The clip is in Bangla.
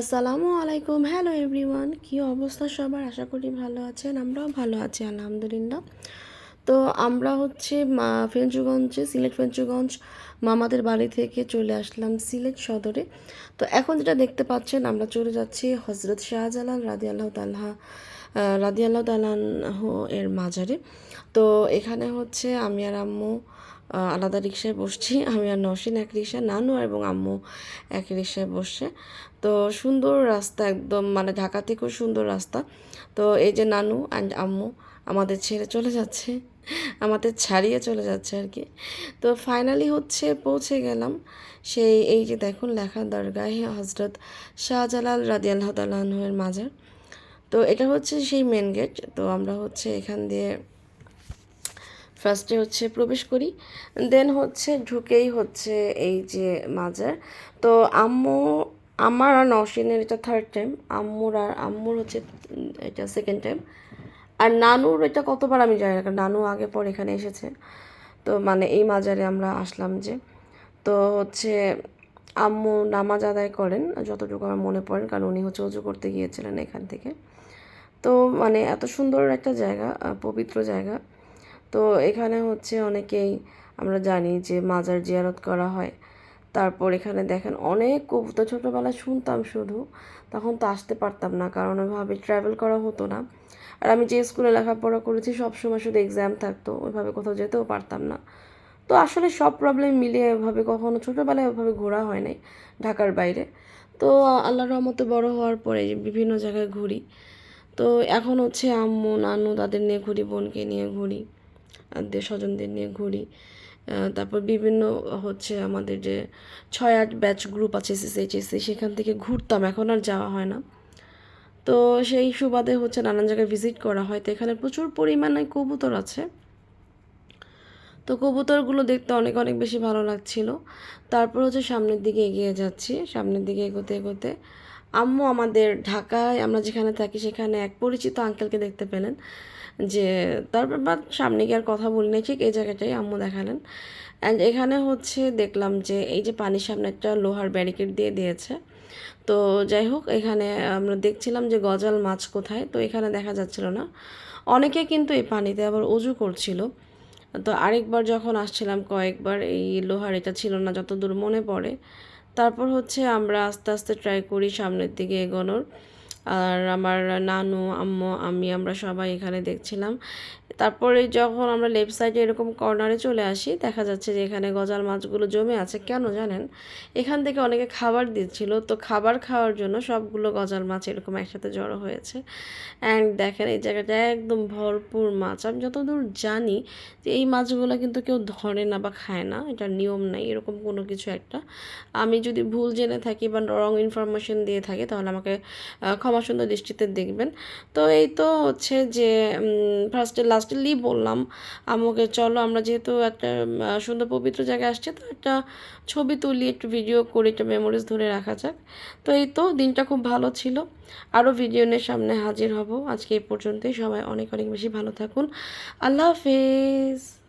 আসসালামু আলাইকুম। হ্যালো এভরিওয়ান কী অবস্থা সবার? আশা করি ভালো আছেন, আমরাও ভালো আছি, আলহামদুলিল্লাহ। তো আমরা হচ্ছে ফেঞ্চুগঞ্জে, সিলেট ফেঞ্চুগঞ্জ মামাদের বাড়ি থেকে চলে আসলাম সিলেট সদরে। তো এখন যেটা দেখতে পাচ্ছেন, আমরা চলে যাচ্ছি হজরত শাহজালাল রাদি আল্লাহ তাল্লাহা রাদি আল্লাহ তালাহ এর মাজারে। তো এখানে হচ্ছে আমি আর আম্মু আলাদা রিক্সায় বসছি। আমি আর নসীন এক রিক্সা নানু এবং আম্মু এক রিক্সায় বসছে। তো সুন্দর রাস্তা একদম মানে ঢাকা থেকেও সুন্দর রাস্তা। তো এই যে নানু অ্যান্ড আম্মু, আমাদের ছেড়ে চলে যাচ্ছে, আমাদের ছাড়িয়ে চলে যাচ্ছে আর কি। তো ফাইনালি হচ্ছে পৌঁছে গেলাম। সেই, এই যে দেখুন লেখা দরগাহে হজরত শাহজালাল রাদিয়াল্লাহ তালাহের মাজার। তো এটা হচ্ছে সেই মেন গেট তো আমরা হচ্ছে এখান দিয়ে ফার্স্টে হচ্ছে প্রবেশ করি দেন হচ্ছে ঢুকেই হচ্ছে এই যে মাজার। তো আম্মু, আমার আর নওশিনের এটা থার্ড টাইম আম্মুর আর, আম্মুর হচ্ছে এটা সেকেন্ড টাইম আর নানুর এটা কতবার আমি জানি না, কারণ নানু আগে পর এখানে এসেছে। তো মানে এই মাজারে আমরা আসলাম যে, তো হচ্ছে আম্মু নামাজ আদায় করেন, যতটুকু আমার মনে পড়েন কারণ উনি হচ্ছে উজু করতে গিয়েছিলেন এখান থেকে। তো মানে এত সুন্দর একটা জায়গা পবিত্র জায়গা। তো এখানে হচ্ছে অনেকেই আমরা জানি যে মাজার জিয়ারত করা হয়। তারপর এখানে দেখেন অনেক কবুতর ছোটোবেলায় শুনতাম শুধু, তখন তো আসতে পারতাম না, কারণ ওইভাবে ট্রাভেল করা হতো না। আর আমি যে স্কুলে লেখাপড়া করেছি সব সময় শুধু এক্সাম থাকতো, ওইভাবে কোথাও যেতেও পারতাম না। তো আসলে সব প্রবলেম মিলিয়ে এভাবে কখনো ছোটোবেলায় ওইভাবে ঘোরা হয় নাই ঢাকার বাইরে। তো আল্লাহর রহমতে বড় হওয়ার পরে বিভিন্ন জায়গায় ঘুরি। তো এখন হচ্ছে আম্মু, নানু তাদের নিয়ে ঘুরি, বোনকে নিয়ে ঘুরি। আত্মীয় স্বজনদের নিয়ে ঘুরি। তারপর বিভিন্ন হচ্ছে আমাদের যে ছয় আট ব্যাচ গ্রুপ আছে এসএসএইচএসসি সেখান থেকে ঘুরতাম। এখন আর যাওয়া হয় না। তো সেই সুবাদে হচ্ছে নানান জায়গায় ভিজিট করা হয়। তো এখানে প্রচুর পরিমাণে কবুতর আছে। তো কবুতরগুলো দেখতে অনেক অনেক বেশি ভালো লাগছিল। তারপর হচ্ছে সামনের দিকে এগিয়ে যাচ্ছি। সামনের দিকে এগোতে এগোতে আম্মু আমাদের ঢাকায়, আমরা যেখানে থাকি সেখানে এক পরিচিত আঙ্কেলকে দেখতে পেলেন। যে তারপর বাদ সামনে গিয়ে আর কথা বলিনি ঠিক এই জায়গাটাই আম্মু দেখালেন। অ্যান্ড এখানে হচ্ছে দেখলাম যে এই যে পানির সামনে একটা লোহার ব্যারিকেড দিয়ে দিয়েছে। তো যাই হোক, এখানে আমরা দেখছিলাম যে গজাল মাছ কোথায়, তো এখানে দেখা যাচ্ছিল না। অনেকে কিন্তু এই পানিতে আবার অজু করছিল। তো আরেকবার যখন আসছিলাম, কয়েকবার এই লোহার এটা ছিল না, যতদূর মনে পড়ে তারপর হচ্ছে আমরা আস্তে আস্তে ট্রাই করি সামনের দিকে এগোনোর। আর আমার নানু আম্মু আমি আমরা সবাই এখানে দেখছিলাম। তারপরে যখন আমরা লেফট সাইডে এরকম কর্নারে চলে আসি দেখা যাচ্ছে যে এখানে গজাল মাছগুলো জমে আছে। কেন জানেন? এখান থেকে অনেকে খাবার দিচ্ছিল তো খাবার খাওয়ার জন্য সবগুলো গজাল মাছ এরকম একসাথে জড়ো হয়েছে। অ্যান্ড দেখেন এই জায়গাটা একদম ভরপুর মাছ। আমি যতদূর জানি যে এই মাছগুলো কিন্তু কেউ ধরে না বা খায় না এটা নিয়ম নাই এরকম কোনো কিছু একটা। আমি যদি ভুল জেনে থাকি বা রং ইনফরমেশন দিয়ে থাকি তাহলে আমাকে আহ, ক্ষমা সুন্দর দৃষ্টিতে দেখবেন। তো এই তো হচ্ছে যে ফার্স্টে লাস্টলি বললাম। আমাকে চলো, আমরা যেহেতু একটা সুন্দর পবিত্র জায়গায় আসছে, তো একটা ছবি তুলি, একটু ভিডিও করি, একটা মেমোরিজ ধরে রাখা যাক। তো এই তো দিনটা খুব ভালো ছিল। আরও ভিডিও নিয়ে সামনে হাজির হব। আজকে এই পর্যন্তই। সবাই অনেক অনেক বেশি ভালো থাকুন। আল্লাহ হাফেজ।